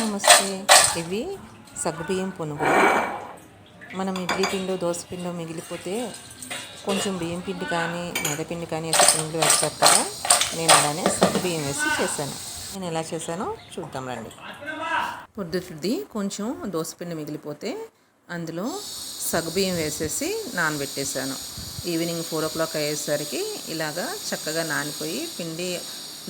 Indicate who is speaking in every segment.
Speaker 1: నమస్తే. ఇవి సగ్గుబియ్యం పునుగులు. మనం ఇడ్లీ పిండి దోశ పిండి మిగిలిపోతే కొంచెం బియ్యం పిండి కానీ మెదపిండి కానీ వేసి పునుగులు వేస్తారు కదా నేను అలానే సగ్గుబియ్యం వేసి చేశాను. నేను ఎలా చేశానో చూద్దాం రండి. పొద్దుటిది కొంచెం దోశపిండి మిగిలిపోతే అందులో సగ్గుబియ్యం వేసేసి నానబెట్టేశాను. ఈవినింగ్ ఫోర్ ఓ క్లాక్ అయ్యేసరికి ఇలాగా చక్కగా నానిపోయి పిండి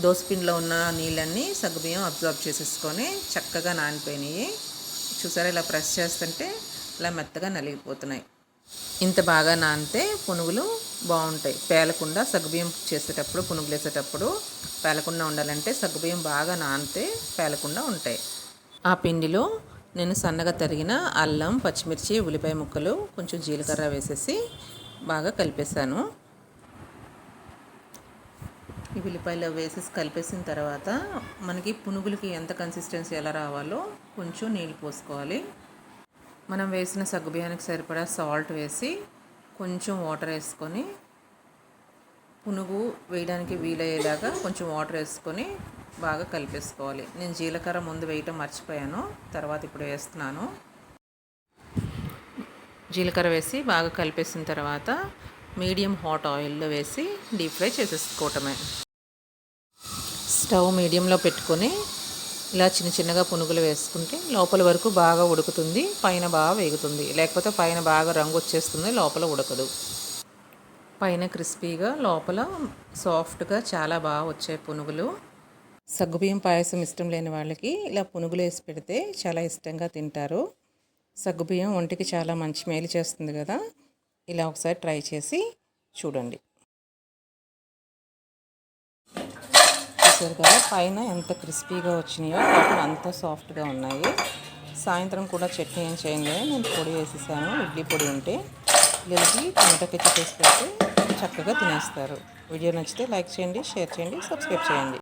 Speaker 1: దోసపిండిలో ఉన్న నీళ్ళన్నీ సగ్గుబియ్యం అబ్జర్వ్ చేసేసుకొని చక్కగా నానిపోయినాయి. చూసారా ఇలా ప్రెస్ చేస్తుంటే ఇలా మెత్తగా నలిగిపోతున్నాయి. ఇంత బాగా నానితే పునుగులు బాగుంటాయి. పేలకుండా సగ్గుబియ్యం చేసేటప్పుడు పునుగులు వేసేటప్పుడు పేలకుండా ఉండాలంటే సగ్గుబియ్యం బాగా నానితే పేలకుండా ఉంటాయి. ఆ పిండిలో నేను సన్నగా తరిగిన అల్లం పచ్చిమిర్చి ఉల్లిపాయ ముక్కలు కొంచెం జీలకర్ర వేసేసి బాగా కలిపేశాను. ఈ ఉల్లిపాయలు వేసేసి కలిపేసిన తర్వాత మనకి పునుగులకి ఎంత కన్సిస్టెన్సీ ఎలా రావాలో కొంచెం నీళ్ళు పోసుకోవాలి. మనం వేసిన సగ్గుబియ్యానికి సరిపడా సాల్ట్ వేసి కొంచెం వాటర్ వేసుకొని పునుగు వేయడానికి వీలయ్యేలాగా కొంచెం వాటర్ వేసుకొని బాగా కలిపేసుకోవాలి. నేను జీలకర్ర ముందు వేయటం మర్చిపోయాను తర్వాత ఇప్పుడు వేస్తున్నాను. జీలకర్ర వేసి బాగా కలిపేసిన తర్వాత మీడియం హాట్ ఆయిల్లో వేసి డీప్ ఫ్రై చేసేసుకోవటమే. స్టవ్ మీడియంలో పెట్టుకొని ఇలా చిన్న చిన్నగా పునుగులు వేసుకుంటే లోపల వరకు బాగా ఉడుకుతుంది పైన బాగా వేగుతుంది. లేకపోతే పైన బాగా రంగు వచ్చేస్తుంది లోపల ఉడకదు. పైన క్రిస్పీగా లోపల సాఫ్ట్గా చాలా బాగా వచ్చాయి పునుగులు. సగ్గుబియ్యం పాయసం ఇష్టం లేని వాళ్ళకి ఇలా పునుగులు వేసి పెడితే చాలా ఇష్టంగా తింటారు. సగ్గుబియ్యం ఒంటికి చాలా మంచి మేలు చేస్తుంది కదా. ఇలా ఒకసారి ట్రై చేసి చూడండి. చూసారు కదా పైన ఎంత క్రిస్పీగా వచ్చినాయో లోపల అంత సాఫ్ట్గా ఉన్నాయి. సాయంత్రం కూడా చట్నీ ఏం చేయండి నేను పొడి వేసేసాను ఇడ్లీ పొడి ఉంటే పిల్లలకి టమాటో కెచ్చప్ పెడితే చక్కగా తినేస్తారు. వీడియో నచ్చితే లైక్ చేయండి షేర్ చేయండి సబ్స్క్రైబ్ చేయండి.